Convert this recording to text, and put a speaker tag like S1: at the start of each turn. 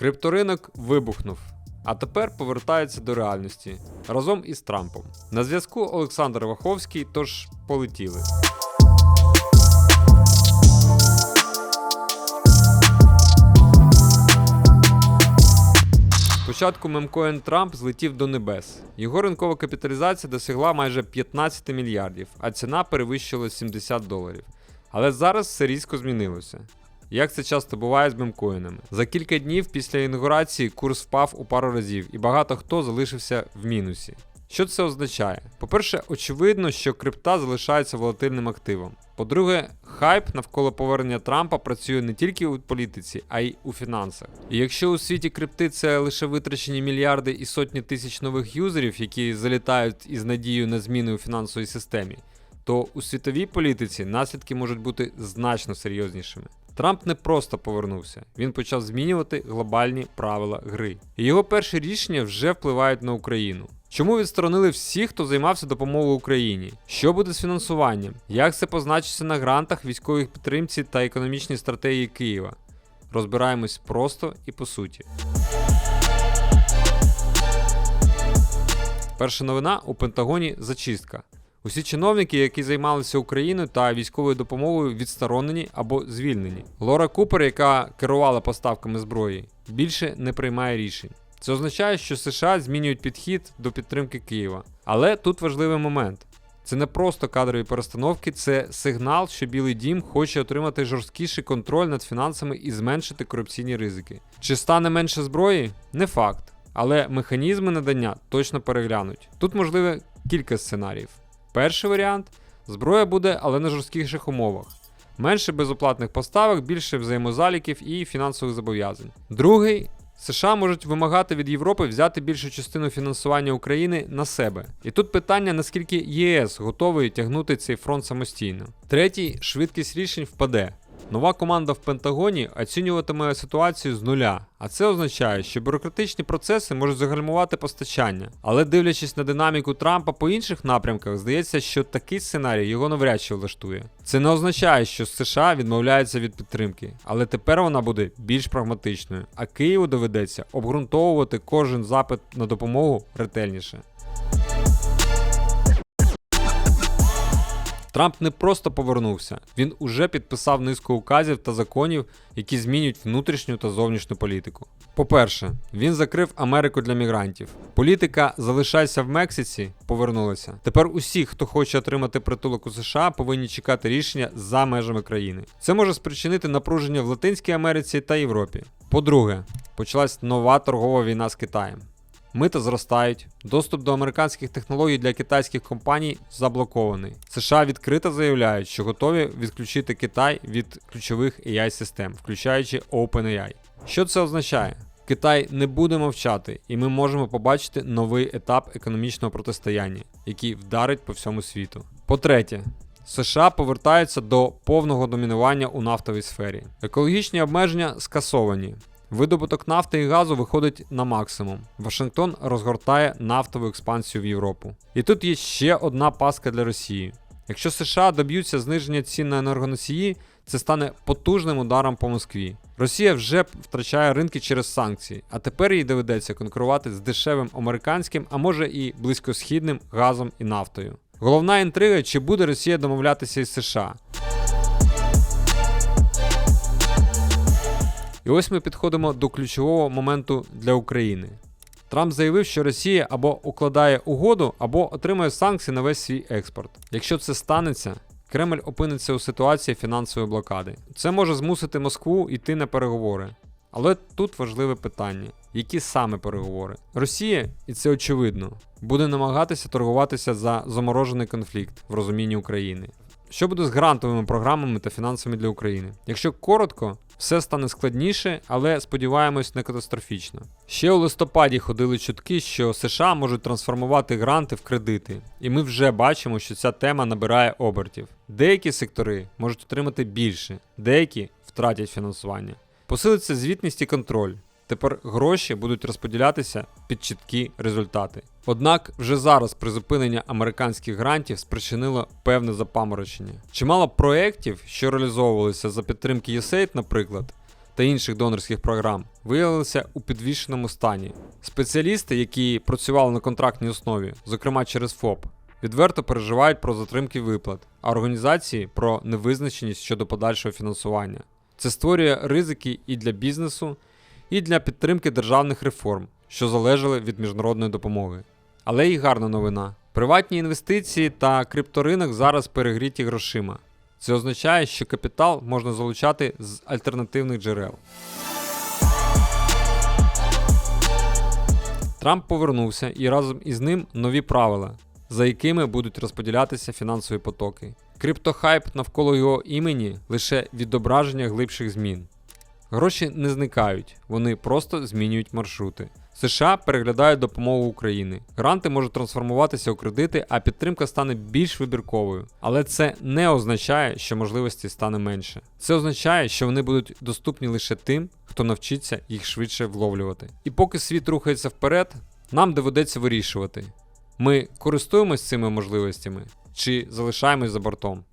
S1: Крипторинок вибухнув. А тепер повертається до реальності разом із Трампом. На зв'язку Олександр Ваховський, тож полетіли. Спочатку мемкоін Трамп злетів до небес. Його ринкова капіталізація досягла майже 15 мільярдів, а ціна перевищила 70 доларів. Але зараз все різко змінилося. Як це часто буває з мемкоїнами. За кілька днів після інаугурації курс впав у пару разів, і багато хто залишився в мінусі. Що це означає? По-перше, очевидно, що крипта залишається волатильним активом. По-друге, хайп навколо повернення Трампа працює не тільки у політиці, а й у фінансах. І якщо у світі крипти це лише витрачені мільярди і сотні тисяч нових юзерів, які залітають із надією на зміни у фінансовій системі, то у світовій політиці наслідки можуть бути значно серйознішими. Трамп не просто повернувся, він почав змінювати глобальні правила гри. Його перші рішення вже впливають на Україну. Чому відсторонили всіх, хто займався допомогою Україні? Що буде з фінансуванням? Як це позначиться на грантах, військовій підтримці та економічній стратегії Києва? Розбираємось просто і по суті. Перша новина у Пентагоні зачистка. Усі чиновники, які займалися Україною та військовою допомогою, відсторонені або звільнені. Лора Купер, яка керувала поставками зброї, більше не приймає рішень. Це означає, що США змінюють підхід до підтримки Києва. Але тут важливий момент. Це не просто кадрові перестановки, це сигнал, що Білий Дім хоче отримати жорсткіший контроль над фінансами і зменшити корупційні ризики. Чи стане менше зброї? Не факт. Але механізми надання точно переглянуть. Тут можливе кілька сценаріїв. Перший варіант зброя буде, але на жорсткіших умовах. Менше безоплатних поставок, більше взаємозаліків і фінансових зобов'язань. Другий США можуть вимагати від Європи взяти більшу частину фінансування України на себе. І тут питання, наскільки ЄС готовий тягнути цей фронт самостійно. Третій швидкість рішень впаде. Нова команда в Пентагоні оцінюватиме ситуацію з нуля, а це означає, що бюрократичні процеси можуть загальмувати постачання. Але дивлячись на динаміку Трампа по інших напрямках, здається, що такий сценарій його навряд чи влаштує. Це не означає, що США відмовляється від підтримки, але тепер вона буде більш прагматичною, а Києву доведеться обґрунтовувати кожен запит на допомогу ретельніше. Трамп не просто повернувся, він уже підписав низку указів та законів, які змінюють внутрішню та зовнішню політику. По-перше, він закрив Америку для мігрантів. Політика залишайся в Мексиці повернулася. Тепер усі, хто хоче отримати притулок у США, повинні чекати рішення за межами країни. Це може спричинити напруження в Латинській Америці та Європі. По-друге, почалась нова торгова війна з Китаєм. Мита зростають, доступ до американських технологій для китайських компаній заблокований. США відкрито заявляють, що готові відключити Китай від ключових AI-систем, включаючи OpenAI. Що це означає? Китай не буде мовчати, і ми можемо побачити новий етап економічного протистояння, який вдарить по всьому світу. По-третє, США повертаються до повного домінування у нафтовій сфері. Екологічні обмеження скасовані. Видобуток нафти і газу виходить на максимум. Вашингтон розгортає нафтову експансію в Європу. І тут є ще одна паска для Росії. Якщо США доб'ються зниження цін на енергоносії, це стане потужним ударом по Москві. Росія вже втрачає ринки через санкції, а тепер їй доведеться конкурувати з дешевим американським, а може і близькосхідним газом і нафтою. Головна інтрига, чи буде Росія домовлятися із США. І ось ми підходимо до ключового моменту для України. Трамп заявив, що Росія або укладає угоду, або отримує санкції на весь свій експорт. Якщо це станеться, Кремль опиниться у ситуації фінансової блокади. Це може змусити Москву йти на переговори. Але тут важливе питання: які саме переговори? Росія, і це очевидно, буде намагатися торгуватися за заморожений конфлікт в розумінні України. Що буде з грантовими програмами та фінансами для України? Якщо коротко, все стане складніше, але сподіваємось, не катастрофічно. Ще у листопаді ходили чутки, що США можуть трансформувати гранти в кредити, і ми вже бачимо, що ця тема набирає обертів. Деякі сектори можуть отримати більше, деякі втратять фінансування. Посилиться звітність і контроль. Тепер гроші будуть розподілятися під чіткі результати. Однак вже зараз призупинення американських грантів спричинило певне запаморочення. Чимало проєктів, що реалізовувалися за підтримки USAID, наприклад, та інших донорських програм виявилися у підвішеному стані. Спеціалісти, які працювали на контрактній основі, зокрема через ФОП, відверто переживають про затримки виплат, а організації про невизначеність щодо подальшого фінансування. Це створює ризики і для бізнесу, і для підтримки державних реформ, що залежали від міжнародної допомоги. Але й гарна новина: приватні інвестиції та крипторинок зараз перегріті грошима. Це означає, що капітал можна залучати з альтернативних джерел. Трамп повернувся і разом із ним нові правила, за якими будуть розподілятися фінансові потоки. Криптохайп навколо його імені лише відображення глибших змін. Гроші не зникають, вони просто змінюють маршрути. США переглядають допомогу України. Гранти можуть трансформуватися у кредити, а підтримка стане більш вибірковою. Але це не означає, що можливості стане менше. Це означає, що вони будуть доступні лише тим, хто навчиться їх швидше вловлювати. І поки світ рухається вперед, нам доведеться вирішувати: ми користуємось цими можливостями чи залишаємось за бортом.